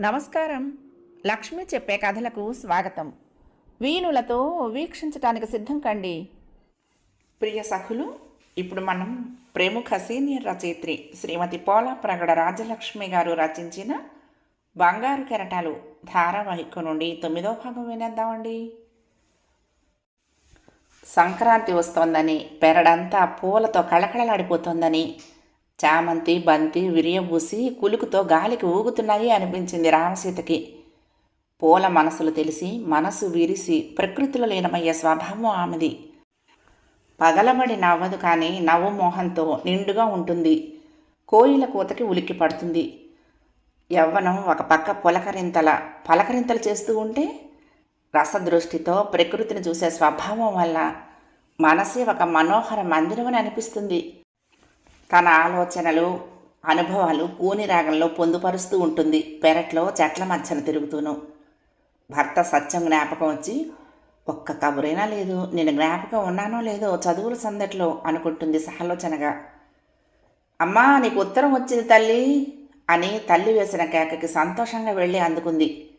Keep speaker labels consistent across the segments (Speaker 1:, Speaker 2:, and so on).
Speaker 1: నమస్కారం. లక్ష్మి చెప్పే కథలకు స్వాగతం. వీణులతో వీక్షించటానికి సిద్ధం కండి. ప్రియ సఖులు ఇప్పుడు మనం ప్రముఖ సీనియర్ రచయిత్రి శ్రీమతి పోలా ప్రగడ రాజలక్ష్మి గారు రచించిన బంగారు కెరటాలు ధారావాహిక నుండి తొమ్మిదో భాగం వినేద్దామండి. సంక్రాంతి వస్తోందని పెరడంతా పూలతో కళకళలాడిపోతోందని. చామంతి బంతి విరియబూసి కులుకుతో గాలికి ఊగుతున్నాయి అనిపించింది రామసీతకి. పూల మనసులు తెలిసి మనసు విరిసి ప్రకృతిలో లీనమయ్యే స్వభావం ఆమెది. పగలబడి నవ్వదు కానీ నవ్వుమోహంతో నిండుగా ఉంటుంది. కోయిల కూతకి ఉలిక్కి పడుతుంది. యవ్వనం ఒక పక్క పులకరింతల పలకరింతలు చేస్తూ ఉంటే రసదృష్టితో ప్రకృతిని చూసే స్వభావం వల్ల మనసే ఒక మనోహర మందిరం అని అనిపిస్తుంది. తన ఆలోచనలు అనుభవాలు కూని రాగంలో పొందుపరుస్తూ ఉంటుంది. పెరట్లో చెట్ల మధ్యన తిరుగుతూను. భర్త సత్యం జ్ఞాపకం వచ్చి ఒక్క కబురైనా లేదు. నేను జ్ఞాపకం ఉన్నానో లేదో చదువుల సందట్లో అనుకుంటుంది సహలోచనగా. అమ్మా నీకు ఉత్తరం వచ్చింది తల్లి అని తల్లి వేసిన కేకకి సంతోషంగా వెళ్ళి అందుకుంది.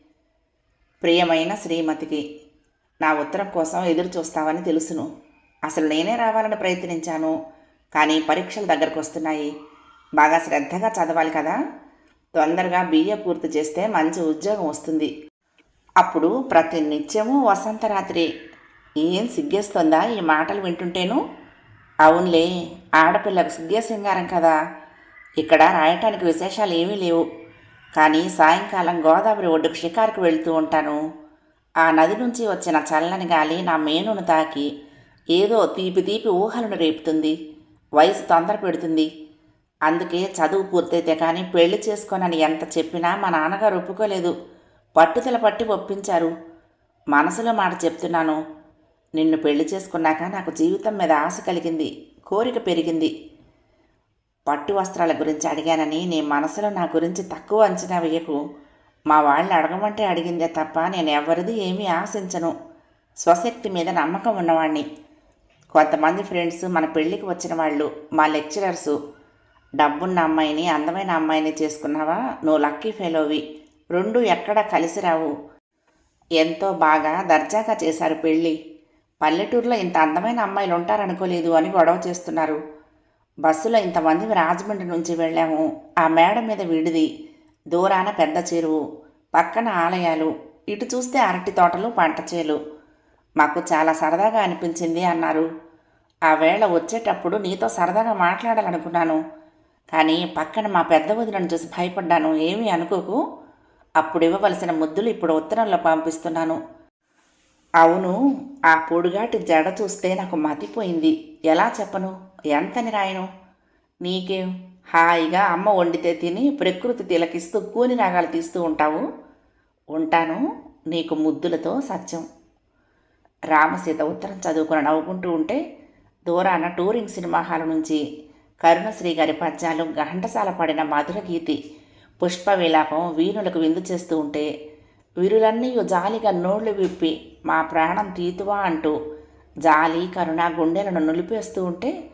Speaker 1: ప్రియమైన శ్రీమతికి నా ఉత్తరం కోసం ఎదురు చూస్తావని తెలుసును. అసలు నేనే రావాలని ప్రయత్నించాను కానీ పరీక్షలు దగ్గరకు వస్తున్నాయి. బాగా శ్రద్ధగా చదవాలి కదా? తొందరగా బిఏ పూర్తి చేస్తే మంచి ఉద్యోగం వస్తుంది. అప్పుడు ప్రతి నిత్యము వసంతరాత్రి. ఏం సిగ్గేస్తుందా ఈ మాటలు వింటుంటేను? అవునులే ఆడపిల్లకు సిగ్గే సింగారం కదా. ఇక్కడ రాయటానికి విశేషాలు ఏమీ లేవు. కానీ సాయంకాలం గోదావరి ఒడ్డుకు షికారుకు వెళ్తూ ఉంటాను. ఆ నది నుంచి వచ్చిన చల్లని గాలి నా మేనును తాకి ఏదో తీపి తీపి ఊహలను రేపుతుంది. వయసు తొందర పెడుతుంది. అందుకే చదువు పూర్తయితే కానీ పెళ్ళి చేసుకోనని ఎంత చెప్పినా మా నాన్నగారు ఒప్పుకోలేదు. పట్టుదల పట్టి ఒప్పించారు. మనసులో మాట చెప్తున్నాను. నిన్ను పెళ్ళి చేసుకున్నాక నాకు జీవితం మీద ఆశ కలిగింది. కోరిక పెరిగింది. పట్టు వస్త్రాల గురించి అడిగానని నీ మనసులో నా గురించి తక్కువ అంచనా వేయకు. మా వాళ్ళని అడగమంటే అడిగిందే తప్ప నేను ఎవరిది ఏమీ ఆశించను. స్వశక్తి మీద నమ్మకం ఉన్నవాణ్ణి. కొంతమంది ఫ్రెండ్స్ మన పెళ్ళికి వచ్చిన వాళ్ళు మా లెక్చరర్సు. డబ్బున్న అమ్మాయిని అందమైన అమ్మాయిని చేసుకున్నావా? నువ్వు లక్కీ ఫెలోవి. రెండు ఎక్కడ కలిసి రావు. ఎంతో బాగా దర్జాగా చేశారు పెళ్ళి. పల్లెటూరులో ఇంత అందమైన అమ్మాయిలు ఉంటారనుకోలేదు అని గొడవ చేస్తున్నారు. బస్సులో ఇంతమంది రాజమండ్రి నుంచి వెళ్ళాము. ఆ మేడ మీద విడిది. దూరాన పెద్ద చెరువు పక్కన ఆలయాలు ఇటు చూస్తే అరటి తోటలు పంట చేలు. మాకు చాలా సరదాగా అనిపించింది అన్నారు. ఆ వేళ వచ్చేటప్పుడు నీతో సరదాగా మాట్లాడాలనుకున్నాను. కానీ పక్కన మా పెద్ద వదిలను చూసి భయపడ్డాను. ఏమీ అనుకోకు. అప్పుడు ఇవ్వవలసిన ముద్దులు ఇప్పుడు ఉత్తరంలో పంపిస్తున్నాను. అవును ఆ పొడుగాటి జడ చూస్తే నాకు మతిపోయింది. ఎలా చెప్పను? ఎంతని రాయను? నీకేం హాయిగా అమ్మ వండితే తిని ప్రకృతి తిలకిస్తూ కూని రాగాలు తీస్తూ ఉంటావు? ఉంటాను నీకు ముద్దులతో సత్యం. రామసీత ఉత్తరం చదువుకుని నవ్వుకుంటూ ఉంటే దూరాన టూరింగ్ సినిమా హాల్ నుంచి కరుణశ్రీ గారి పద్యాలు ఘంటసాల పడిన మధుర గీతి పుష్ప విలాపం వీణులకు విందు చేస్తూ ఉంటే వీరులన్నీ జాలిగా నోళ్ళు విప్పి మా ప్రాణం తీతువా అంటూ జాలి కరుణ గుండెలను నులిపేస్తూ ఉంటే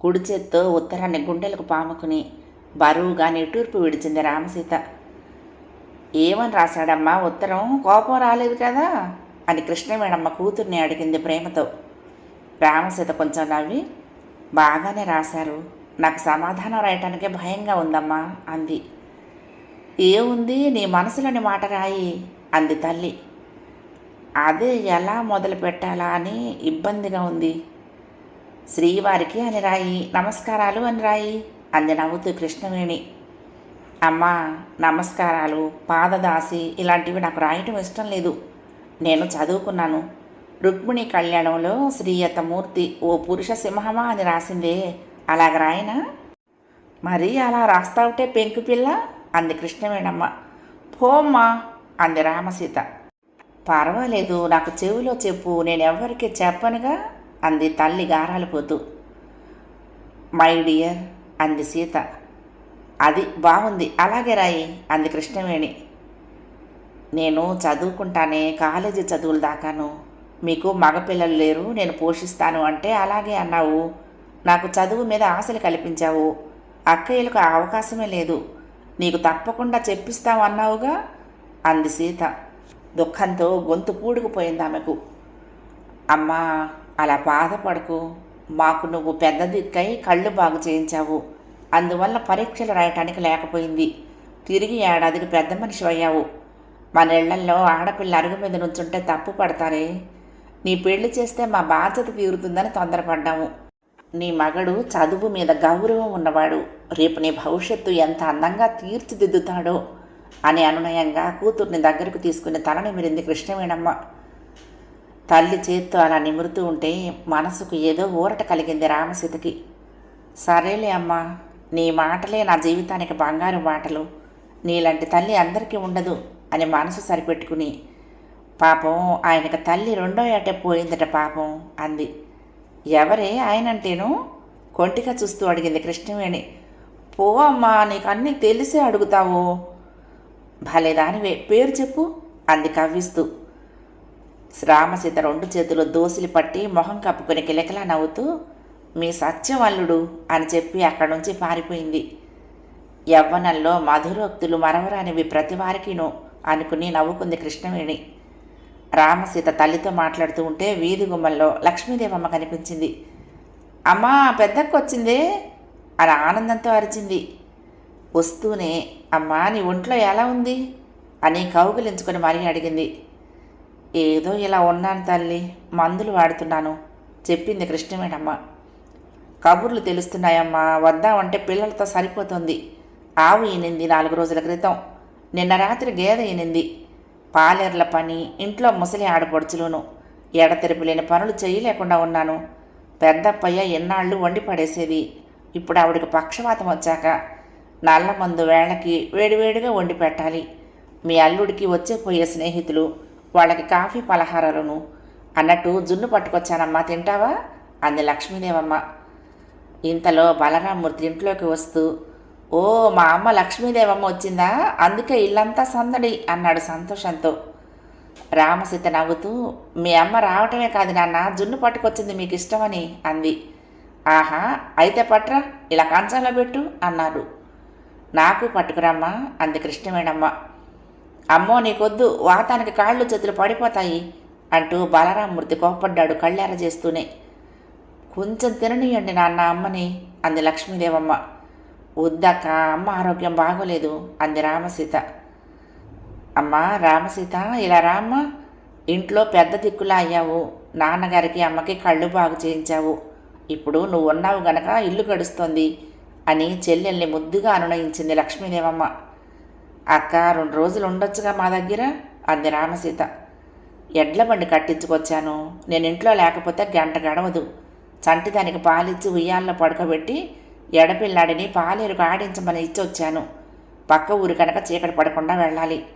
Speaker 1: కుడి చేత్తో ఉత్తరాన్ని గుండెలకు పాముకుని బరువుగా నిట్టూర్పు విడిచింది రామసీత. ఏమని రాశాడమ్మా? ఉత్తరం కోపం రాలేదు కదా? అని కృష్ణవేణమ్మ కూతుర్ని అడిగింది ప్రేమతో. రామసీత కొంచెం నవ్వి బాగానే రాశారు. నాకు సమాధానం రాయటానికే భయంగా ఉందమ్మా అంది. ఏముంది? నీ మనసులోని మాట రాయి అంది తల్లి. అదే ఎలా మొదలు పెట్టాలా అని ఇబ్బందిగా ఉంది. శ్రీవారికి అని రాయి నమస్కారాలు అని రాయి అంది నవ్వుతూ కృష్ణవేణి. అమ్మా నమస్కారాలు పాదదాసి ఇలాంటివి నాకు రాయటం ఇష్టం లేదు. నేను చదువుకున్నాను. రుక్మిణి కళ్యాణంలో శ్రీయతమూర్తి ఓ పురుష సింహమా అని రాసిందే. అలాగ రాయనా? మరి అలా రాస్తావుటే పెంకు పిల్ల అంది కృష్ణవేణమ్మ. పోమ్మా అంది రామసీత. పర్వాలేదు నాకు చెవిలో చెప్పు నేను ఎవరికి చెప్పనుగా అంది తల్లి గారాలిపోతూ. మై డియర్ అంది సీత. అది బాగుంది అలాగే రాయి అంది కృష్ణవేణి. నేను చదువుకుంటానే కాలేజీ చదువులు దాకాను. మీకు మగపిల్లలు లేరు నేను పోషిస్తాను అంటే అలాగే అన్నావు. నాకు చదువు మీద ఆశలు కల్పించావు. అక్కయ్యలకు అవకాశమే లేదు. నీకు తప్పకుండా చెప్పిస్తావు అన్నావుగా అంది సీత. దుఃఖంతో గొంతు పూడుకుపోయింది ఆమెకు. అమ్మా అలా బాధపడకు. మాకు నువ్వు పెద్ద దిక్కై కళ్ళు బాగు చేయించావు. అందువల్ల పరీక్షలు రాయటానికి లేకపోయింది. తిరిగి ఏడాదికి పెద్ద మనిషి అయ్యావు. మన ఇళ్ళల్లో ఆడపిల్ల అరుగు మీద నుంచుంటే తప్పు పడతారే. నీ పెళ్ళి చేస్తే మా బాధ్యత తీరుతుందని తొందరపడ్డాము. నీ మగడు చదువు మీద గౌరవం ఉన్నవాడు. రేపు నీ భవిష్యత్తు ఎంత అందంగా తీర్చిదిద్దుతాడో అని అనునయంగా కూతుర్ని దగ్గరకు తీసుకుని తల నిమిరింది కృష్ణవేణమ్మ తల్లి చేత్తో అలా నిమురుతూ ఉంటే మనసుకు ఏదో ఊరట కలిగింది రామసీతకి. సరేలే అమ్మా నీ మాటలే నా జీవితానికి బంగారు మాటలు. నీలాంటి తల్లి అందరికీ ఉండదు అని మనసు సరిపెట్టుకుని పాపం ఆయనకు తల్లి రెండో ఏటే పోయిందట పాపం అంది. ఎవరే ఆయనంటేను? కొంటిగా చూస్తూ అడిగింది కృష్ణవేణి. పో అమ్మా నీకు అన్నీ తెలిసే అడుగుతావు. భలేదానివే పేరు చెప్పు. అంది కవ్విస్తూ. రామసీత రెండు చేతులు దోసిలి పట్టి మొహం కప్పుకొని కిలకిలా నవ్వుతూ మీ సత్యవల్లుడు అని చెప్పి అక్కడి నుంచి పారిపోయింది. యవ్వనంలో మధురోక్తులు మరవరానివి ప్రతి వారికిను అనుకుని నవ్వుకుంది కృష్ణవేణి. రామసీత తల్లితో మాట్లాడుతూ ఉంటే వీధి గుమ్మల్లో లక్ష్మీదేవమ్మ కనిపించింది. అమ్మా పెద్దక్కొచ్చిందే అని ఆనందంతో అరిచింది. వస్తూనే అమ్మా నీ ఒంట్లో ఎలా ఉంది? అని కౌగిలించుకొని మరీ అడిగింది. ఏదో ఇలా ఉన్నాను తల్లి మందులు వాడుతున్నాను చెప్పింది కృష్ణమేడమ్మ కబుర్లు తెలుస్తున్నాయమ్మా వద్దామంటే పిల్లలతో సరిపోతుంది. ఆవు ఈనింది నాలుగు రోజుల క్రితం. నిన్న రాత్రి గేదె ఈనింది. పాలేర్ల పని ఇంట్లో ముసలి ఆడపడుచులును. ఎడతెరిపి లేని పనులు చేయలేకుండా ఉన్నాను. పెద్దప్పయ్య ఎన్నాళ్ళు వండి పడేసేది. ఇప్పుడు ఆవిడకి పక్షవాతం వచ్చాక నల్ల మందు వేళకి వేడివేడిగా వండి పెట్టాలి. మీ అల్లుడికి వచ్చే పోయే స్నేహితులు వాళ్ళకి కాఫీ పలహారాలను అన్నట్టు జున్ను పట్టుకొచ్చానమ్మా తింటావా? అంది లక్ష్మీదేవమ్మ. ఇంతలో బలరామూర్తి ఇంట్లోకి వస్తూ ఓ మా అమ్మ లక్ష్మీదేవమ్మ వచ్చిందా? అందుకే ఇల్లంతా సందడి అన్నాడు సంతోషంతో. రామసీత నవ్వుతూ మీ అమ్మ రావటమే కాదు నాన్న జున్ను పట్టుకొచ్చింది మీకు ఇష్టమని అంది. ఆహా అయితే పట్రా ఇలా కంచంలో పెట్టు అన్నారు. నాకు పట్టుకురమ్మా అంది కృష్ణవేణమ్మ. అమ్మో నీకొద్దు వాతానికి కాళ్ళు చేతులు పడిపోతాయి అంటూ బలరామూర్తి కోప్పడ్డాడు కళ్ళార చేస్తూనే. కొంచెం తిననీయండి నాన్న అమ్మని అంది లక్ష్మీదేవమ్మ. వద్దక్క అమ్మ ఆరోగ్యం బాగోలేదు అంది రామసీత. అమ్మ రామసీత ఇలా రామ్మ ఇంట్లో పెద్ద దిక్కులా అయ్యావు నాన్నగారికి అమ్మకి కళ్ళు బాగు చేయించావు ఇప్పుడు నువ్వు ఉన్నావు గనక ఇల్లు గడుస్తోంది అని చెల్లెల్ని ముద్దుగా అనునయించింది లక్ష్మీదేవమ్మ. అక్క రెండు రోజులు ఉండొచ్చుగా మా దగ్గర? అంది రామసీత. ఎడ్ల బండి కట్టించుకొచ్చాను. నేను ఇంట్లో లేకపోతే గంట గడవదు. చంటిదానికి పాలిచ్చి ఉయ్యాల్లో పడుకోబెట్టి ఎడపిల్లాడిని పాలేరుకు ఆడించమని ఇచ్చొచ్చాను. పక్క ఊరు కనుక చీకటి పడకుండా వెళ్ళాలి.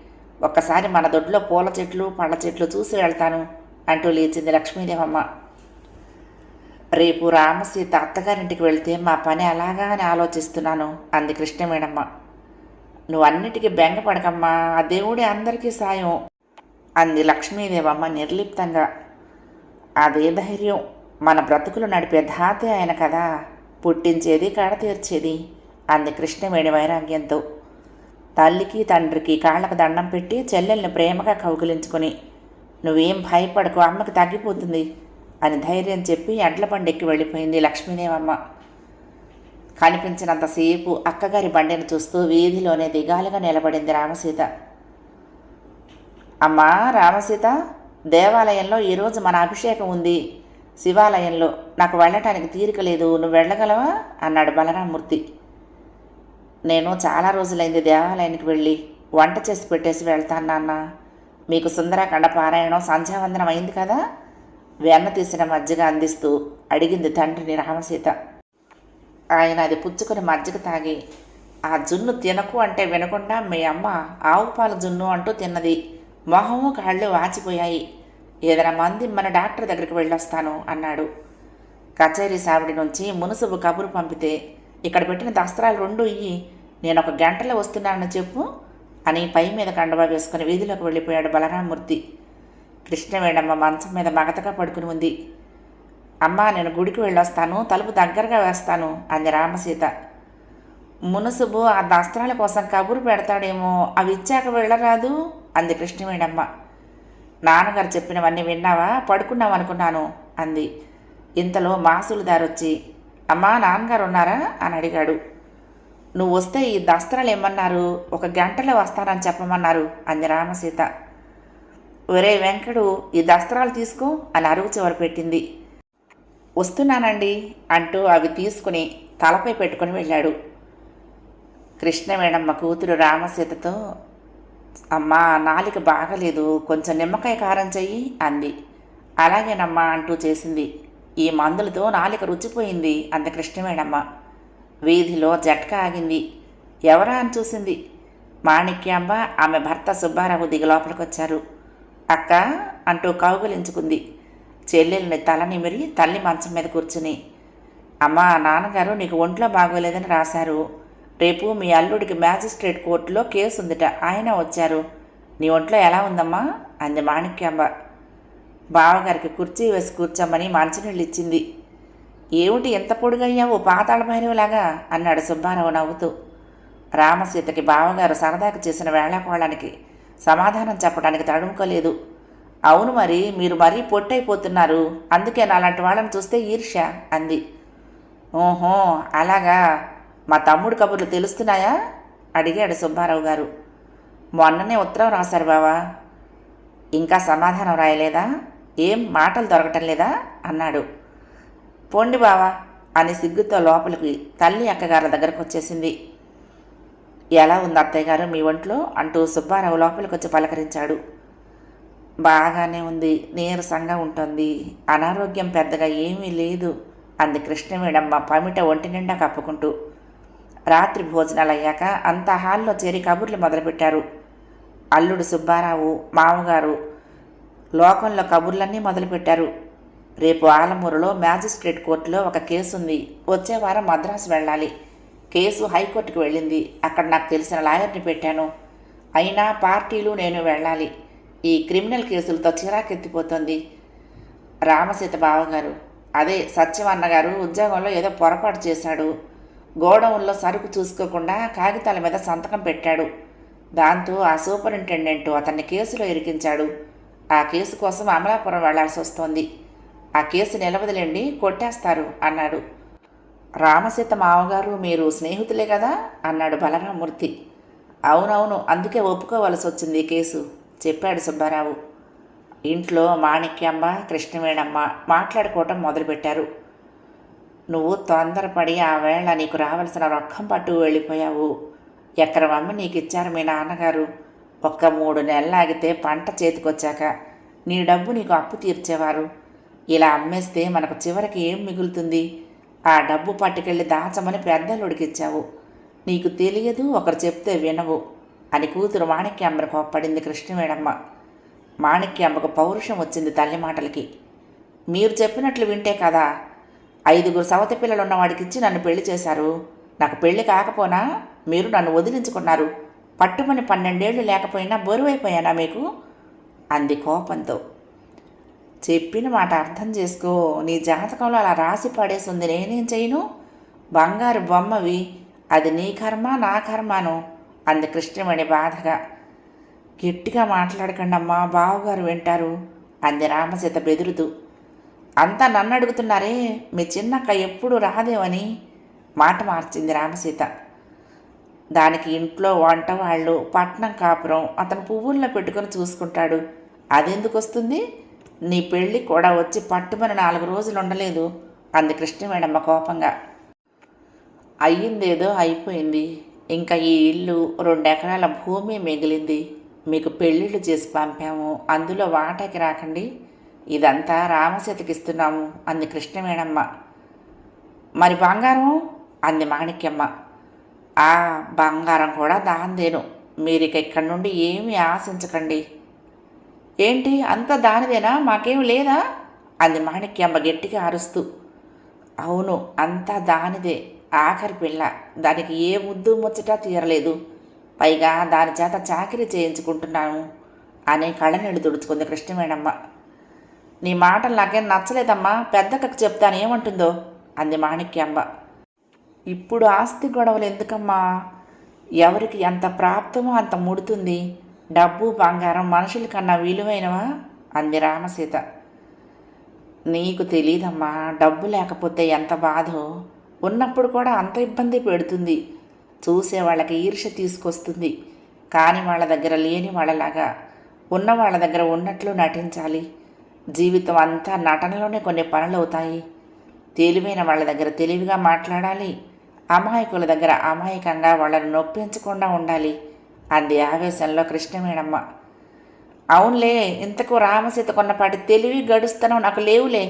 Speaker 1: ఒక్కసారి మన దొడ్లో పూల చెట్లు పళ్ళ చెట్లు చూసి వెళ్తాను అంటూ లేచింది లక్ష్మీదేవమ్మ. రేపు రామసీత అత్తగారింటికి వెళ్తే మా పని అలాగా అని ఆలోచిస్తున్నాను అంది కృష్ణమేడమ్మ నువ్వన్నిటికీ బెంగపడకమ్మా ఆ దేవుడే అందరికీ సాయం అంది లక్ష్మీదేవమ్మ నిర్లిప్తంగా. అదే ధైర్యం మన బ్రతుకులు నడిపే ధాతే ఆయన కదా పుట్టించేది కడ తీర్చేది అంది కృష్ణవేణి వైరాగ్యంతో. తల్లికి తండ్రికి కాళ్ళకు దండం పెట్టి చెల్లెల్ని ప్రేమగా కౌగిలించుకొని నువ్వేం భయపడకు అమ్మకి తగ్గిపోతుంది అని ధైర్యం చెప్పి ఎడ్ల బండెక్కి వెళ్ళిపోయింది లక్ష్మీదేవమ్మ. కనిపించినంతసేపు అక్కగారి బండిని చూస్తూ వీధిలోనే దిగాలుగా నిలబడింది రామసీత. అమ్మా రామసీత దేవాలయంలో ఈరోజు మన అభిషేకం ఉంది. శివాలయంలో నాకు వెళ్ళటానికి తీరిక లేదు నువ్వు వెళ్ళగలవా? అన్నాడు బలరామూర్తి నేను చాలా రోజులైంది దేవాలయానికి వెళ్ళి వంట చేసి పెట్టేసి వెళ్తాను నాన్న. మీకు సుందరాఖండ పారాయణం సంధ్యావందనం అయింది కదా? వెన్న తీసిన మజ్జిగ అందిస్తూ అడిగింది తండ్రిని రామసీత ఆయన అది పుచ్చుకొని మజ్జిగ తాగి ఆ జున్ను తినకు అంటే వినకుండా మీ అమ్మ ఆవు పాల జున్ను అంటూ తిన్నది. మొహము కాళ్ళు వాచిపోయాయి. ఏదైనా మంది మన డాక్టర్ దగ్గరికి వెళ్ళొస్తాను అన్నాడు. కచేరీ సావిడి నుంచి మునుసుబు కబురు పంపితే ఇక్కడ పెట్టిన దస్త్రాలు రెండు ఇయ్యి నేను ఒక గంటలో వస్తున్నానని చెప్పు అని పై మీద కండవా వేసుకుని వీధిలోకి వెళ్ళిపోయాడు బలరామూర్తి కృష్ణవేణమ్మ మంచం మీద మగతగా పడుకుని ఉంది. అమ్మా నేను గుడికి వెళ్ళొస్తాను తలుపు దగ్గరగా వేస్తాను అంది రామసీత. మునుసుబు ఆ దస్త్రాల కోసం కబురు పెడతాడేమో అవి ఇచ్చాక వెళ్ళరాదు? అంది కృష్ణవేణమ్మ నాన్నగారు చెప్పినవన్నీ విన్నావా? పడుకున్నాం అనుకున్నాను అంది. ఇంతలో మాసులుదారు వచ్చి అమ్మా నాన్నగారు ఉన్నారా? అని అడిగాడు. నువ్వు వస్తే ఈ దస్త్రాలు ఏమన్నారు? ఒక గంటలో వస్తానని చెప్పమన్నారు అంది రామసీత. ఒరే వెంకడు ఈ దస్త్రాలు తీసుకో అని అరుగు చివరి పెట్టింది. వస్తున్నానండి అంటూ అవి తీసుకుని తలపై పెట్టుకుని వెళ్ళాడు. కృష్ణవేణమ్మ కూతురు రామసీతతో అమ్మా నాలిక బాగలేదు కొంచెం నిమ్మకాయ కారం చెయ్యి అంది. అలాగేనమ్మా అంటూ చేసింది. ఈ మందులతో నాలిక రుచిపోయింది అంది కృష్ణవేణమ్మ వీధిలో జట్క ఆగింది. ఎవరా అని చూసింది. మాణిక్యాంబ ఆమె భర్త సుబ్బారావు దిగి లోపలికొచ్చారు. అక్క అంటూ కౌగులించుకుంది. చెల్లెల్ని తల నిమిరి తల్లి మంచం మీద కూర్చుని అమ్మా నాన్నగారు నీకు ఒంట్లో బాగోలేదని రాశారు. రేపు మీ అల్లుడికి మ్యాజిస్ట్రేట్ కోర్టులో కేసు ఉందిట ఆయన వచ్చారు. నీ ఒంట్లో ఎలా ఉందమ్మా? అంది మాణిక్యాంబ. బావగారికి కుర్చీ వేసి కూర్చోమని మంచినీళ్ళు ఇచ్చింది ఏమిటి ఎంత పొడుగయ్యావు పాతాళ భైరవులాగా? అన్నాడు సుబ్బారావు నవ్వుతూ. రామసీతకి బావగారు సరదాకు చేసిన వేళాకోళానికి సమాధానం చెప్పడానికి తడుముకోలేదు అవును మరి మీరు మరీ పొట్టైపోతున్నారు. అందుకే నాలాంటి వాళ్ళని చూస్తే ఈర్ష్య అంది. ఓహో అలాగా? మా తమ్ముడు కబుర్లు తెలుస్తున్నాయా? అడిగాడు సుబ్బారావు గారు. మొన్ననే ఉత్తరం రాశారు బావా. ఇంకా సమాధానం రాయలేదా? ఏం మాటలు దొరకటం లేదా? అన్నాడు. పోండి బావా అని సిగ్గుతో లోపలికి తల్లి అక్కగారి దగ్గరకు వచ్చేసింది. ఎలా ఉంది అత్తయ్య గారు? మీ ఒంట్లో? అంటూ సుబ్బారావు లోపలికి వచ్చి పలకరించాడు. బాగానే ఉంది. నీరసంగా ఉంటుంది. అనారోగ్యం పెద్దగా ఏమీ లేదు అంది కృష్ణవేణమ్మ పమిట ఒంటి నిండా కప్పుకుంటూ. రాత్రి భోజనాలు అయ్యాక అంతా హాల్లో చేరి కబుర్లు మొదలుపెట్టారు. అల్లుడు సుబ్బారావు మామగారు లోకంలో కబుర్లన్నీ మొదలుపెట్టారు. రేపు ఆలమూరులో మ్యాజిస్ట్రేట్ కోర్టులో ఒక కేసు ఉంది వచ్చే వారం మద్రాసు వెళ్ళాలి. కేసు హైకోర్టుకు వెళ్ళింది. అక్కడ నాకు తెలిసిన లాయర్ని పెట్టాను. అయినా పార్టీలు నేను వెళ్ళాలి. ఈ క్రిమినల్ కేసులతో చిరాకెత్తిపోతుంది రామసీత బావగారు. అదే సత్యం అన్నగారు ఉద్యోగంలో ఏదో పొరపాటు చేశాడు. గోడౌన్లో సరుకు చూసుకోకుండా కాగితాల మీద సంతకం పెట్టాడు. దాంతో ఆ సూపరింటెండెంట్ అతన్ని కేసులో ఇరికించాడు. ఆ కేసు కోసం అమలాపురం వెళ్ళాల్సి వస్తోంది. ఆ కేసు నిలవదులేండి కొట్టేస్తారు అన్నాడు. రామసీత మామగారు మీరు స్నేహితులే కదా? అన్నాడు బలరామూర్తి అవునవును అందుకే ఒప్పుకోవలసి వచ్చింది కేసు చెప్పాడు సుబ్బారావు. ఇంట్లో మాణిక్యమ్మ కృష్ణవేణమ్మ మాట్లాడుకోవటం మొదలుపెట్టారు. నువ్వు తొందరపడి ఆ వేళ నీకు రావాల్సిన రొక్కం పట్టు వెళ్ళిపోయావు. ఎకరం నీకు ఇచ్చారు మీ నాన్నగారు? ఒక్క మూడు నెలలు ఆగితే పంట చేతికొచ్చాక నీ డబ్బు నీకు అప్పు తీర్చేవారు. ఇలా అమ్మేస్తే మనకు చివరికి ఏం మిగులుతుంది? ఆ డబ్బు పట్టుకెళ్ళి దాచమని పెద్దలుడికిచ్చావు నీకు తెలియదు ఒకరు చెప్తే వినవు అని కూతురు మాణిక్యాంబర కోప్పడింది కృష్ణవేణమ్మ. మాణిక్యమ్మకు పౌరుషం వచ్చింది తల్లి మాటలకి. మీరు చెప్పినట్లు వింటే కదా ఐదుగురు సవతి పిల్లలు ఉన్నవాడికిచ్చి నన్ను పెళ్ళి చేశారు. నాకు పెళ్ళి కాకపోనా? మీరు నన్ను వదిలించుకున్నారు. పట్టుమని పన్నెండేళ్ళు లేకపోయినా బరువైపోయానా మీకు? అంది కోపంతో. చెప్పిన మాట అర్థం చేసుకో. నీ జాతకంలో అలా రాసి పడేసింది నేనేం చేయను? బంగారు బొమ్మవి. అది నీ కర్మ నా కర్మాను. అంది కృష్ణమణి బాధగా. గట్టిగా మాట్లాడకండి అమ్మా బావగారు వింటారు అంది రామసీత బెదురుతూ. అంతా నన్ను అడుగుతున్నారే మీ చిన్నక్క ఎప్పుడు రాదేమని? మాట మార్చింది రామసీత. దానికి ఇంట్లో వంట వాళ్ళు పట్నం కాపురం అతను పువ్వుల్లో పెట్టుకొని చూసుకుంటాడు. అదెందుకు వస్తుంది? నీ పెళ్ళి కూడా వచ్చి పట్టుమని నాలుగు రోజులు ఉండలేదు. అంది కృష్ణవేణమ్మ కోపంగా. అయ్యిందేదో అయిపోయింది. ఇంకా ఈ ఇల్లు రెండు ఎకరాల భూమి మిగిలింది. మీకు పెళ్ళిళ్ళు చేసి పంపాము. అందులో వాటాకి రాకండి. ఇదంతా రామసీతకి ఇస్తున్నాము అంది కృష్ణవేణమ్మ. మరి బంగారం? అంది మాణిక్యమ్మ. ఆ బంగారం కూడా దాందేను. మీరు ఇక ఇక్కడి నుండి ఏమీ ఆశించకండి. ఏంటి? అంత దానిదేనా మాకేం లేదా? అంది మాణిక్యమ్మ గట్టిగా అరుస్తూ. అవును అంతా దానిదే. ఆఖరి పిల్ల. దానికి ఏ ముద్దు ముచ్చట తీరలేదు. పైగా దాని చేత చాకరీ చేయించుకుంటున్నాను అనే కళ్ళనీళ్ళు తుడుచుకుంది కృష్ణవేణమ్మ. నీ మాటలు నాకేం నచ్చలేదమ్మా. పెద్దకకు చెప్తాను ఏమంటుందో? అంది మాణిక్యంబ ఇప్పుడు ఆస్తి గొడవలు ఎందుకమ్మా? ఎవరికి ఎంత ప్రాప్తమో అంత ముడుతుంది. డబ్బు బంగారం మనుషుల కన్నా విలువైనవా? అంది రామసీత. నీకు తెలీదమ్మా డబ్బు లేకపోతే ఎంత బాధో? ఉన్నప్పుడు కూడా అంత ఇబ్బంది పెడుతుంది. చూసే వాళ్ళకి ఈర్ష్య తీసుకొస్తుంది. కాని వాళ్ళ దగ్గర లేని వాళ్ళలాగా ఉన్న వాళ్ళ దగ్గర ఉన్నట్లు నటించాలి. జీవితం అంతా నటనలోనే కొన్ని పనులు అవుతాయి తెలివైన వాళ్ళ దగ్గర తెలివిగా మాట్లాడాలి. అమాయకుల దగ్గర అమాయకంగా వాళ్ళను నొప్పించకుండా ఉండాలి. అంది ఆవేశంలో కృష్ణమేణమ్మ అవునులే ఇంతకు రామసీత కొన్నపాటి తెలివి గడుస్తనం నాకు లేవులే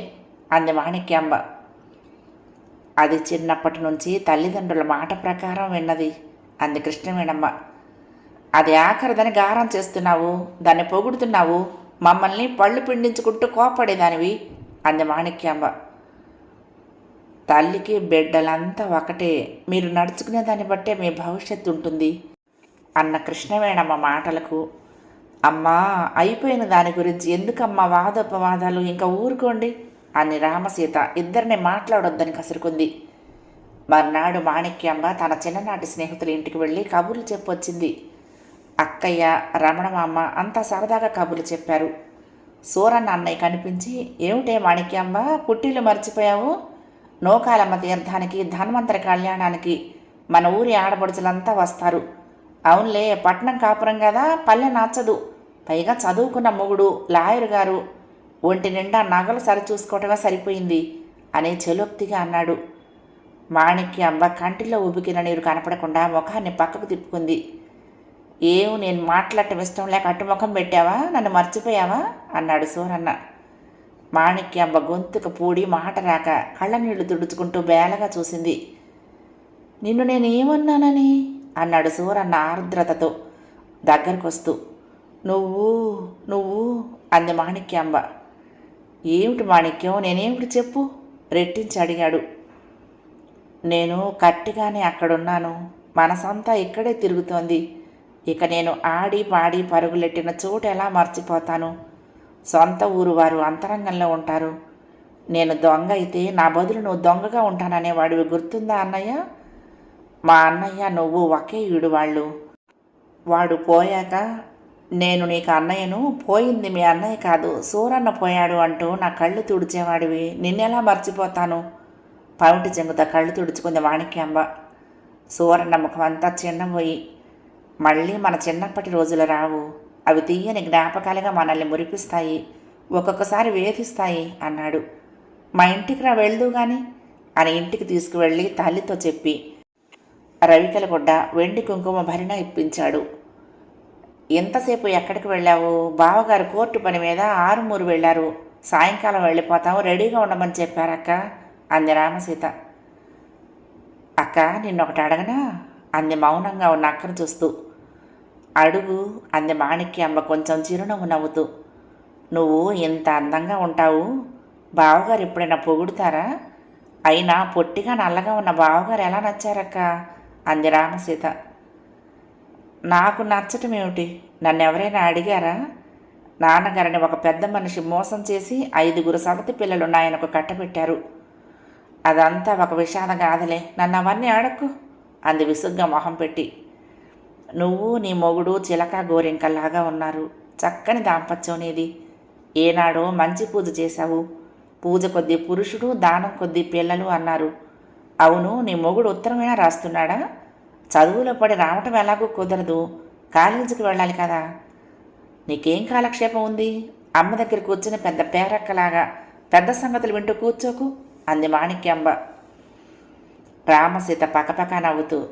Speaker 1: అంది మాణిక్యాంబ. అది చిన్నప్పటి నుంచి తల్లిదండ్రుల మాట ప్రకారం విన్నది అంది కృష్ణమేణమ్మ అది ఆఖరిదని గారం చేస్తున్నావు దాన్ని పొగుడుతున్నావు మమ్మల్ని పళ్ళు పిండించుకుంటూ కోపడేదానివి అంది మాణిక్యాంబ. తల్లికి బిడ్డలంతా ఒకటే మీరు నడుచుకునే దాన్ని బట్టే మీ భవిష్యత్తు ఉంటుంది అన్న కృష్ణవేణమ్మ మాటలకు అమ్మా అయిపోయిన దాని గురించి ఎందుకమ్మా వాదోపవాదాలు? ఇంకా ఊరుకోండి అని రామసీత ఇద్దరిని మాట్లాడొద్దని కసురుకుంది. మర్నాడు మాణిక్యాంబ తన చిన్ననాటి స్నేహితుల ఇంటికి వెళ్ళి కబుర్లు చెప్పొచ్చింది. అక్కయ్య రమణమామ అంతా సరదాగా కబుర్లు చెప్పారు. సూరన్న అన్నయ్య కనిపించి ఏమిటే మాణిక్యాంబ పుట్టిల్లు మర్చిపోయావు? నోకాలమ్మ తీర్థానికి ధన్వంతరి కళ్యాణానికి మన ఊరి ఆడపడుచులంతా వస్తారు. అవునులే పట్నం కాపురం కదా పల్లె నచ్చదు. పైగా చదువుకున్న మొగుడు లాయర్ గారు. ఒంటి నిండా నగలు సరిచూసుకోవటమే సరిపోయింది అని చెలోక్తిగా అన్నాడు. మాణిక్య కంటిలో ఉబికిన నీరు కనపడకుండా ముఖాన్ని పక్కకు తిప్పుకుంది. ఏం నేను మాట్లాడటం ఇష్టం లేక అట్టుముఖం పెట్టావా? నన్ను మర్చిపోయావా? అన్నాడు సూరన్న. మాణిక్యాంబ గొంతుకు పూడి మాట రాక కళ్ళ నీళ్ళు తుడుచుకుంటూ బేలగా చూసింది. నిన్ను నేను ఏమన్నానని? అన్నాడు సూరన్న ఆర్ద్రతతో. దగ్గరకొస్తూ నువ్వు నువ్వు అంది మాణిక్యాంబ. ఏమిటి మాణిక్యం? నేనేమిటి చెప్పు? రెట్టించి అడిగాడు. నేను కట్టిగానే అక్కడున్నాను. మనసంతా ఇక్కడే తిరుగుతోంది. ఇక నేను ఆడి పాడి పరుగులెట్టిన చోటు ఎలా మర్చిపోతాను? సొంత ఊరు వారు అంతరంగంలో ఉంటారు. నేను దొంగ అయితే నా బదులు నువ్వు దొంగగా ఉంటాననేవాడివి గుర్తుందా అన్నయ్య? మా అన్నయ్య నువ్వు ఒకే ఈడు వాళ్ళు వాడు పోయాక నేను నీకు అన్నయ్యను పోయింది మీ అన్నయ్య కాదు సూరన్న పోయాడు అంటూ నా కళ్ళు తుడిచేవాడివి. నిన్నెలా మర్చిపోతాను? పవిటి చెంగుత కళ్ళు తుడుచుకుంది వాణిక్యాంబ. సూరన్న ముఖం అంతా చిన్నపోయి మళ్ళీ మన చిన్నప్పటి రోజులు రావు. అవి తీయని జ్ఞాపకాలుగా మనల్ని మురిపిస్తాయి. ఒక్కొక్కసారి వేధిస్తాయి అన్నాడు. మా ఇంటికి రా వెళ్దు గాని అని ఇంటికి తీసుకువెళ్ళి తల్లితో చెప్పి రవికలగొడ్డ వెండి కుంకుమ భరిణ ఇప్పించాడు. ఎంతసేపు ఎక్కడికి వెళ్ళావు? బావగారు కోర్టు పని మీద ఆరుమూరు వెళ్ళారు. సాయంకాలం వెళ్ళిపోతాము రెడీగా ఉండమని చెప్పారక్క అంది రామసీత. అక్క నిన్నొకటి అడగనా? అంది మౌనంగా ఉన్న అక్కను చూస్తూ. అడుగు అంది మాణిక్యమ్మ కొంచెం చిరునవ్వు నవ్వుతూ. నువ్వు ఇంత అందంగా ఉంటావు బావగారు ఎప్పుడైనా పొగుడుతారా? అయినా పొట్టిగా నల్లగా ఉన్న బావగారు ఎలా నచ్చారక్క? అంది రామసీత నాకు నచ్చటం ఏమిటి నన్ను ఎవరైనా అడిగారా? నాన్నగారిని ఒక పెద్ద మనిషి మోసం చేసి ఐదుగురు సమతి పిల్లలు నాయనకు కట్టబెట్టారు అదంతా ఒక విషాద గాథలే. నన్ను అవన్నీ అడక్కు అంది విసుగ్గా మొహం పెట్టి. నువ్వు నీ మొగుడు చిలక గోరింకల్లాగా ఉన్నారు. చక్కని దాంపత్యం నీది. ఏనాడో మంచి పూజ చేశావు. పూజ కొద్దీ పురుషుడు దానం కొద్దీ పిల్లలు అన్నారు. అవును నీ మొగుడు ఉత్తరమైనా రాస్తున్నాడా? చదువులో పడి రావటం ఎలాగో కుదరదు. కాలేజీకి వెళ్ళాలి కదా. నీకేం కాలక్షేపం ఉంది? అమ్మ దగ్గర కూర్చుని పెద్ద పేరక్కలాగా పెద్ద సంగతులు వింటూ కూర్చోకు అంది మాణిక్యాంబ. రామసీత పకపక నవ్వుతూ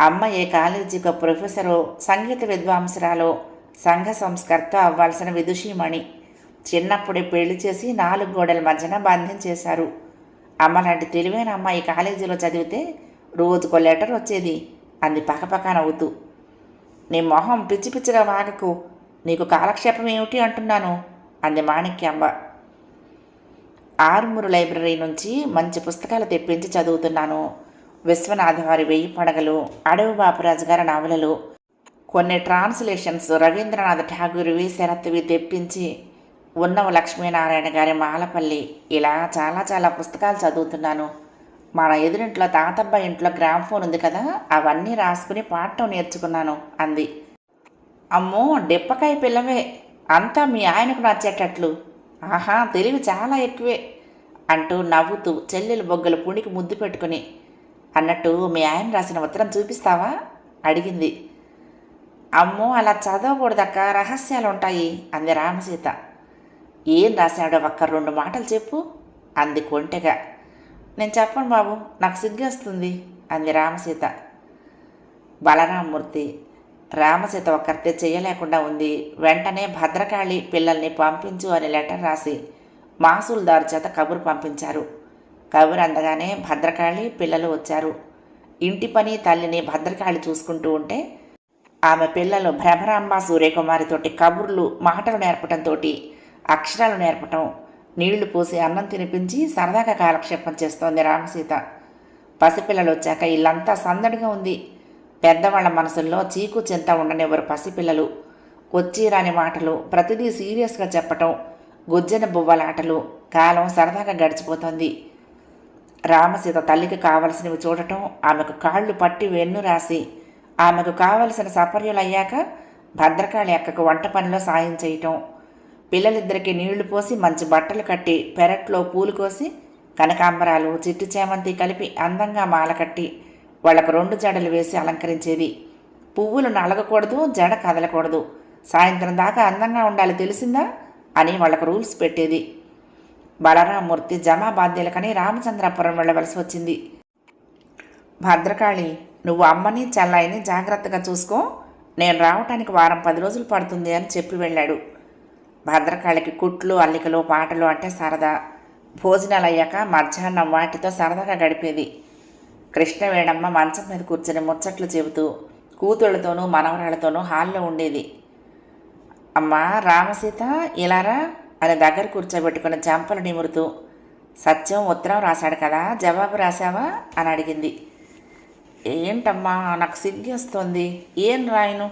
Speaker 1: అమ్మ ఏ కాలేజీకో ప్రొఫెసరో సంగీత విద్వాంసరాలో సంఘ సంస్కర్త అవ్వాల్సిన విదుషీమణి. చిన్నప్పుడే పెళ్ళి చేసి నాలుగు గోడల మధ్యన బంధించేశారు అమ్మ లాంటి తెలివైన అమ్మాయి కాలేజీలో చదివితే రోజుకో లెటర్ వచ్చేది. అంది పకపక నవ్వుతూ. నీ మొహం పిచ్చి పిచ్చిగా వాగకు నీకు కాలక్షేపం ఏమిటి అంటున్నాను? అంది మాణిక్యాంబ ఆరుమూరు లైబ్రరీ నుంచి మంచి పుస్తకాలు తెప్పించి చదువుతున్నాను. విశ్వనాథ వారి వెయ్యి పడగలు అడవి బాపురాజు గారి నవలలు కొన్ని ట్రాన్స్లేషన్స్ రవీంద్రనాథ్ ఠాగూర్వి శరత్వి తెప్పించి ఉన్నవ లక్ష్మీనారాయణ గారి మాలపల్లి ఇలా చాలా చాలా పుస్తకాలు చదువుతున్నాను. మన ఎదురింట్లో తాతబ్బ ఇంట్లో గ్రామ్ ఫోన్ ఉంది కదా అవన్నీ రాసుకుని పాడటం నేర్చుకున్నాను అంది. అమ్మో డిప్పకాయ పిల్లవే అంతా మీ ఆయనకు నచ్చేటట్లు. ఆహా తెలివి చాలా ఎక్కువే అంటూ నవ్వుతూ చెల్లెలు బొగ్గలు పుణికి ముద్దు పెట్టుకుని అన్నట్టు మీ ఆయన రాసిన ఉత్తరం చూపిస్తావా? అడిగింది. అమ్మో అలా చదవకూడదక్క రహస్యాలు ఉంటాయి అంది రామసీత. ఏం రాశాడో ఒక్క రెండు మాటలు చెప్పు. అంది కొంటెగా. నేను చెప్పను బాబు నాకు సిగ్గేస్తుంది అంది రామసీత. బలరామమూర్తి రామసీత ఒక్కరితే చేయలేకుండా ఉంది. వెంటనే భద్రకాళి పిల్లల్ని పంపించు అని లెటర్ రాసి మాసూల్దారు చేత కబురు పంపించారు. కబురు అందగానే భద్రకాళి పిల్లలు వచ్చారు. ఇంటి పని తల్లిని భద్రకాళి చూసుకుంటూ ఉంటే ఆమె పిల్లలు భ్రమరాంబ సూర్యకుమారితోటి కబుర్లు మాటలు నేర్పటంతో అక్షరాలు నేర్పటం నీళ్ళు పోసి అన్నం తినిపించి సరదాగా కాలక్షేపం చేస్తోంది రామసీత. పసిపిల్లలు వచ్చాక ఇల్లంతా సందడిగా ఉంది. పెద్దవాళ్ళ మనసుల్లో చీకు చింత ఉండనివ్వరు పసిపిల్లలు. వచ్చి రాని మాటలు ప్రతిదీ సీరియస్గా చెప్పటం గుజ్జన బువ్వలాటలు కాలం సరదాగా గడిచిపోతోంది. రామసీత తల్లికి కావలసినవి చూడటం ఆమెకు కాళ్ళు పట్టి వెన్ను రాసి ఆమెకు కావలసిన సపర్యులయ్యాక భద్రకాళి అక్కకు వంట పనిలో సాయం చేయటం పిల్లలిద్దరికీ నీళ్ళు పోసి మంచి బట్టలు కట్టి పెరట్లో పూలు కోసి కనకాంబరాలు చిట్టు చేమంతి కలిపి అందంగా మాల కట్టి వాళ్ళకు రెండు జడలు వేసి అలంకరించేది పువ్వులు నలగకూడదు జడ కదలకూడదు. సాయంత్రం దాకా అందంగా ఉండాలి తెలిసిందా? అని వాళ్ళకు రూల్స్ పెట్టేది. బలరామూర్తి జమా బాధ్యులకని రామచంద్రాపురం వెళ్ళవలసి వచ్చింది. భద్రకాళి నువ్వు అమ్మని చెల్లాయిని జాగ్రత్తగా చూసుకో. నేను రావటానికి వారం పది రోజులు పడుతుంది అని చెప్పి వెళ్ళాడు. భద్రకాళికి కుట్లు అల్లికలు పాటలు అంటే సరదా. భోజనాలు అయ్యాక మధ్యాహ్నం వాటితో సరదాగా గడిపేది. కృష్ణవేణమ్మ మంచం మీద కూర్చొని ముచ్చట్లు చెబుతూ కూతుళ్ళతోనూ మనవరాళ్ళతోనూ హాల్లో ఉండేది. అమ్మా రామసీత ఇలారా అని దగ్గర కూర్చోబెట్టుకుని చెంపలు నిమురుతూ సత్యం ఉత్తరం రాశాడు కదా జవాబు రాశావా అని అడిగింది. ఏంటమ్మా నాకు సిగ్గేస్తోంది ఏం రాయను?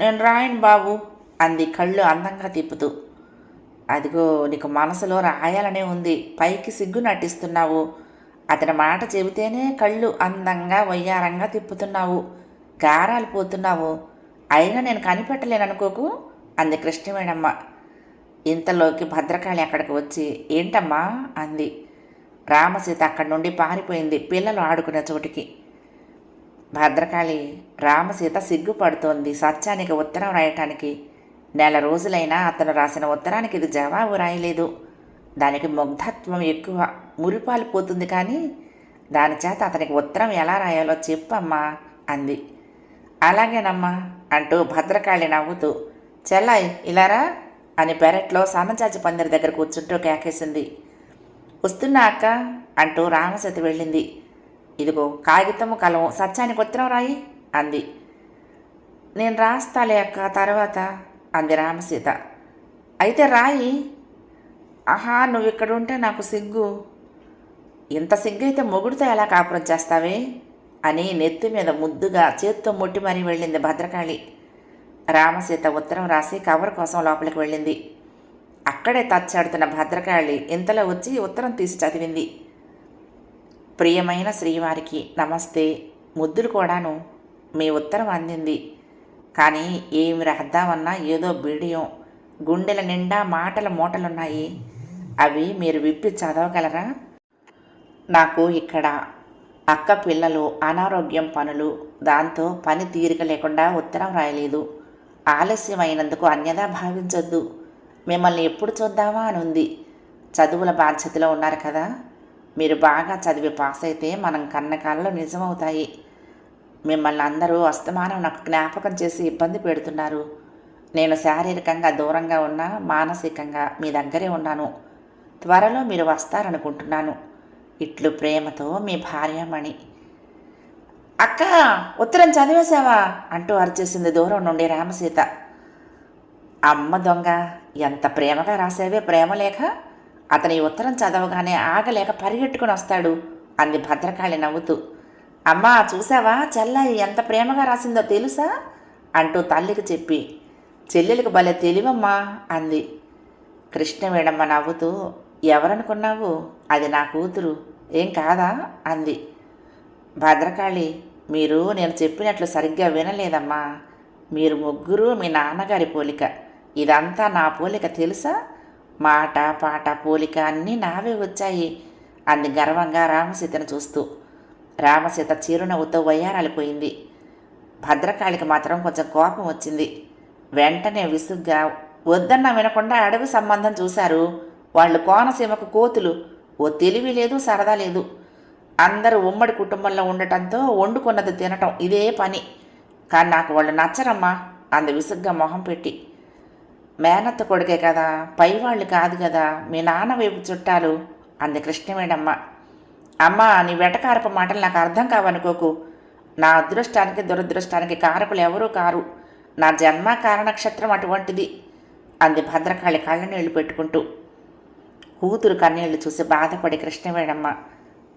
Speaker 1: నేను రాయను బాబు. అంది కళ్ళు అందంగా తిప్పుతూ. అదిగో నీకు మనసులో రాయాలనే ఉంది. పైకి సిగ్గు నటిస్తున్నావు. అతని మాట చెబితేనే కళ్ళు అందంగా వయ్యారంగా తిప్పుతున్నావు. గారాలు పోతున్నావు. అయినా నేను కనిపెట్టలేననుకోకు అంది కృష్ణవేణమ్మ. ఇంతలోకి భద్రకాళి అక్కడికి వచ్చి ఏంటమ్మా? అంది. రామసీత అక్కడి నుండి పారిపోయింది పిల్లలు ఆడుకునే చోటికి. భద్రకాళి రామసీత సిగ్గుపడుతోంది. సత్యానికి ఉత్తరం రాయటానికి నెల రోజులైనా అతను రాసిన ఉత్తరానికి ఇది జవాబు రాయలేదు. దానికి ముగ్ధత్వం ఎక్కువ మురిపాలు పోతుంది కానీ దాని చేత అతనికి ఉత్తరం ఎలా రాయాలో చెప్పమ్మా అంది. అలాగేనమ్మా అంటూ భద్రకాళి నవ్వుతూ చెల్లాయ్ ఇలారా? అని పెరట్లో సన్నచాచి పందిరి దగ్గర కూర్చుంటూ కేకేసింది. వస్తున్నా అక్క అంటూ రామసతి వెళ్ళింది. ఇదిగో కాగితము కలం సత్యానికి ఉత్తరం రాయి అంది. నేను రాస్తాలే అక్క తర్వాత అంది రామసీత అయితే రాయి ఆహా నువ్వు ఇక్కడ ఉంటే నాకు సిగ్గు. ఇంత సిగ్గు అయితే మొగుడితో ఎలా కాపురం చేస్తావే? అని నెత్తి మీద ముద్దుగా చేత్తో ముట్టి మరీ వెళ్ళింది భద్రకాళి. రామసీత ఉత్తరం రాసి కవర్ కోసం లోపలికి వెళ్ళింది. అక్కడే తచ్చాడుతున్న భద్రకాళి ఇంతలో వచ్చి ఉత్తరం తీసి చదివింది. ప్రియమైన శ్రీవారికి నమస్తే. ముద్దులు కూడాను మీ ఉత్తరం అందింది. కానీ ఏమి రాద్దామన్నా ఏదో బీడియం. గుండెల నిండా మాటల మూటలున్నాయి. అవి మీరు విప్పి చదవగలరా? నాకు ఇక్కడ అక్క పిల్లలు అనారోగ్యం పనులు దాంతో పని తీరిక లేకుండా ఉత్తరం రాయలేదు. ఆలస్యమైనందుకు అన్యదా భావించొద్దు. మిమ్మల్ని ఎప్పుడు చూద్దామా అని ఉంది చదువుల బాధ్యతలో ఉన్నారు కదా. మీరు బాగా చదివి పాస్ అయితే మనం కన్న కళ్ళు నిజమవుతాయి. మిమ్మల్ని అందరూ అస్తమానం నాకు జ్ఞాపకం చేసి ఇబ్బంది పెడుతున్నారు. నేను శారీరకంగా దూరంగా ఉన్నా మానసికంగా మీ దగ్గరే ఉన్నాను. త్వరలో మీరు వస్తారనుకుంటున్నాను. ఇట్లు ప్రేమతో మీ భార్యమణి. అక్క ఉత్తరం చదివేశావా? అంటూ అరిచేసింది దూరం నుండి రామసీత. అమ్మ దొంగ ఎంత ప్రేమగా రాసావే ప్రేమలేఖ? అతని ఉత్తరం చదవగానే ఆగలేక పరిగెట్టుకుని వస్తాడు అంది భద్రకాళి నవ్వుతూ. అమ్మా చూసావా చెల్లాయి ఎంత ప్రేమగా రాసిందో తెలుసా? అంటూ తల్లికి చెప్పి చెల్లెలకు భలే తెలివమ్మా అంది. కృష్ణవేణమ్మ నవ్వుతూ ఎవరనుకున్నావు? అది నా కూతురు. ఏం కాదా? అంది. భద్రకాళి మీరు నేను చెప్పినట్లు సరిగ్గా వినలేదమ్మా. మీరు ముగ్గురు మీ నాన్నగారి పోలిక. ఇదంతా నా పోలిక తెలుసా? మాట పాట పోలిక అన్నీ నావే వచ్చాయి అంది గర్వంగా రామసీతను చూస్తూ. రామసీత చిరునవ్వుతో వయ్యారాలిపోయింది. భద్రకాళికి మాత్రం కొంచెం కోపం వచ్చింది. వెంటనే విసుగ్గా వద్దన్న వినకుండా అడవి సంబంధం చూశారు. వాళ్ళు కోనసీమకు కోతులు. ఓ తెలివి లేదు సరదా లేదు. అందరూ ఉమ్మడి కుటుంబంలో ఉండటంతో వండుకున్నది తినటం ఇదే పని. కానీ నాకు వాళ్ళు నచ్చరమ్మా అంది విసుగ్గా మొహం పెట్టి. మేనత్త కొడుకే కదా పైవాళ్ళు కాదు కదా మీ నాన్న వైపు చుట్టాలు అంది కృష్ణవేణమ్మ. అమ్మా నీ వెటకారపు మాటలు నాకు అర్థం కావనుకోకు. నా అదృష్టానికి దురదృష్టానికి కారకులు ఎవరూ కారు. నా జన్మ కారణక్షత్రం అటువంటిది. అంది భద్రకాళి కళ్ళ నీళ్ళు పెట్టుకుంటూ. కూతురు కన్నీళ్ళు చూసి బాధపడి కృష్ణవేణమ్మ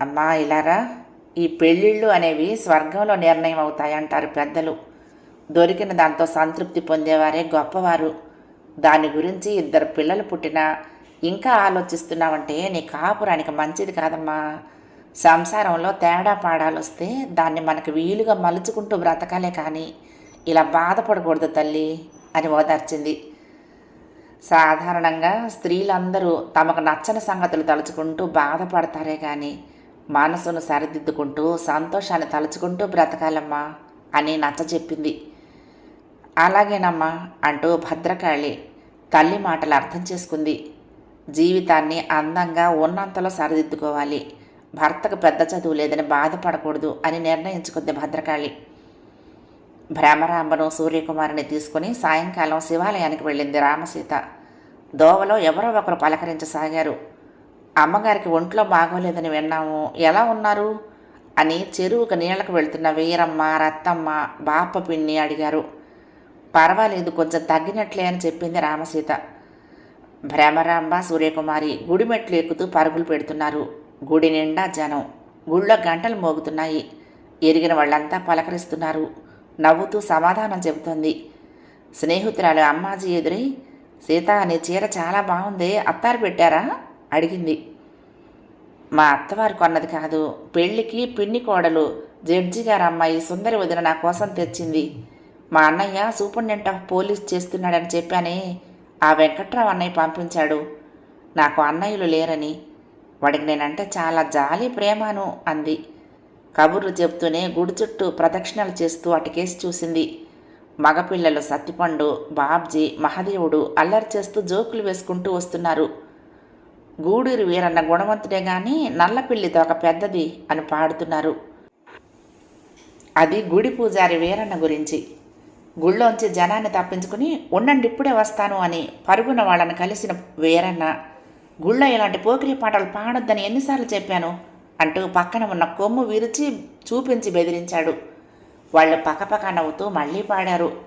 Speaker 1: అమ్మా ఇలారా? ఈ పెళ్ళిళ్ళు అనేవి స్వర్గంలో నిర్ణయం అవుతాయంటారు పెద్దలు. దొరికిన దాంతో సంతృప్తి పొందేవారే గొప్పవారు. దాని గురించి ఇద్దరు పిల్లలు పుట్టినా ఇంకా ఆలోచిస్తున్నావంటే నీ కాపురానికి మంచిది కాదమ్మా. సంసారంలో తేడా పాడాలు వస్తే దాన్ని మనకు వీలుగా మలుచుకుంటూ బ్రతకాలే కానీ ఇలా బాధపడకూడదు తల్లి అని ఓదార్చింది. సాధారణంగా స్త్రీలందరూ తమకు నచ్చని సంగతులు తలుచుకుంటూ బాధపడతారే కానీ మనసును సరిదిద్దుకుంటూ సంతోషాన్ని తలుచుకుంటూ బ్రతకాలమ్మా అని నచ్చ చెప్పింది. అలాగేనమ్మా అంటూ భద్రకాళి తల్లి మాటలు అర్థం చేసుకుంది. జీవితాన్ని అందంగా ఉన్నంతలో సరిదిద్దుకోవాలి. భర్తకు పెద్ద చదువు లేదని బాధపడకూడదు అని నిర్ణయించుకుంది భద్రకాళి. భ్రమరాంబను సూర్యకుమారిని తీసుకుని సాయంకాలం శివాలయానికి వెళ్ళింది రామసీత. దోవలో ఎవరో ఒకరు పలకరించసాగారు. అమ్మగారికి ఒంట్లో బాగోలేదని విన్నాము. ఎలా ఉన్నారు? అని చెరువుకు నీళ్ళకు వెళ్తున్న వీరమ్మ రత్తమ్మ బాప పిన్ని అడిగారు. పర్వాలేదు కొంచెం తగ్గినట్లే అని చెప్పింది రామసీత. భ్రమరాంబ సూర్యకుమారి గుడిమెట్లు ఎక్కుతూ పరుగులు పెడుతున్నారు. గుడి నిండా జనం. గుళ్ళో గంటలు మోగుతున్నాయి. ఎరిగిన వాళ్ళంతా పలకరిస్తున్నారు. నవ్వుతూ సమాధానం చెబుతోంది. స్నేహితురాలు అమ్మాజీ ఎదురై సీత నీ చీర చాలా బాగుంది అత్తారు పెట్టారా? అడిగింది. మా అత్తవారు కొన్నది కాదు పెళ్ళికి పిన్ని కోడలు జడ్జి గారు అమ్మాయి సుందరి వదిన నా కోసం తెచ్చింది. మా అన్నయ్య సూపరింటెండెంట్ ఆఫ్ పోలీస్ చేస్తున్నాడని చెప్పానే ఆ వెంకట్రావు అన్నయ్య పంపించాడు. నాకు అన్నయ్యలు లేరని వాడికి నేనంటే చాలా జాలి ప్రేమను అంది. కబుర్లు చెబుతూనే గుడి చుట్టూ ప్రదక్షిణలు చేస్తూ అటుకేసి చూసింది. మగపిల్లలు సత్తిపండు బాబ్జీ మహదేవుడు అల్లరి చేస్తూ జోకులు వేసుకుంటూ వస్తున్నారు. గూడూరు వీరన్న గుణవంతుడే గాని నల్లపిల్లితో ఒక పెద్దది అని పాడుతున్నారు. అది గుడి పూజారి వీరన్న గురించి. గుళ్ళోంచి జనాన్ని తప్పించుకుని ఉండండి ఇప్పుడే వస్తాను అని పరుగున వాళ్ళని కలిసిన వీరన్న గుళ్ళో ఇలాంటి పోకిరి పాటలు పాడొద్దని ఎన్నిసార్లు చెప్పాను? అంటూ పక్కన ఉన్న కొమ్ము విరిచి చూపించి బెదిరించాడు. వాళ్ళు పక్కపక్క నవ్వుతూ మళ్ళీ పాడారు.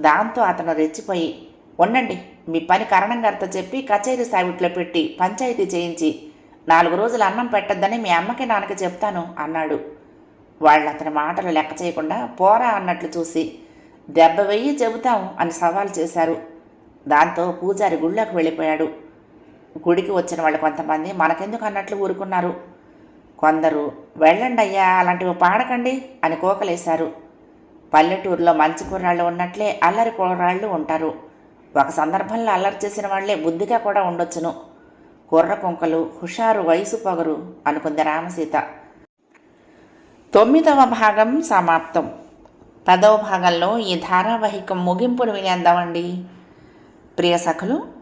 Speaker 1: దాంతో అతను రెచ్చిపోయి ఉండండి మీ పని కరణం గారితో చెప్పి కచేరీ సావిట్లో పెట్టి పంచాయతీ చేయించి నాలుగు రోజులు అన్నం పెట్టొద్దని మీ అమ్మకి నాన్నకి చెప్తాను అన్నాడు. వాళ్ళు అతని మాటలు లెక్క చేయకుండా పోరా అన్నట్లు చూసి దెబ్బ వెయ్యి చెబుతాం అని సవాల్ చేశారు. దాంతో పూజారి గుళ్ళోకి వెళ్ళిపోయాడు. గుడికి వచ్చిన వాళ్ళు కొంతమంది మనకెందుకు అన్నట్లు ఊరుకున్నారు. కొందరు వెళ్ళండి అయ్యా అలాంటివి పాడకండి అని కోకలేశారు. పల్లెటూరులో మంచి కుర్రాళ్ళు ఉన్నట్లే అల్లరి కుర్రాళ్ళు ఉంటారు. ఒక సందర్భంలో అల్లరి చేసిన వాళ్ళే బుద్ధిగా కూడా ఉండొచ్చును. కుర్ర కుంకలు హుషారు వయసు పొగరు అనుకుంది రామసీత. తొమ్మిదవ భాగం సమాప్తం. పదవ భాగంలో ఈ ధారావాహికం ముగింపును వినేద్దామండి. ప్రియ సఖులు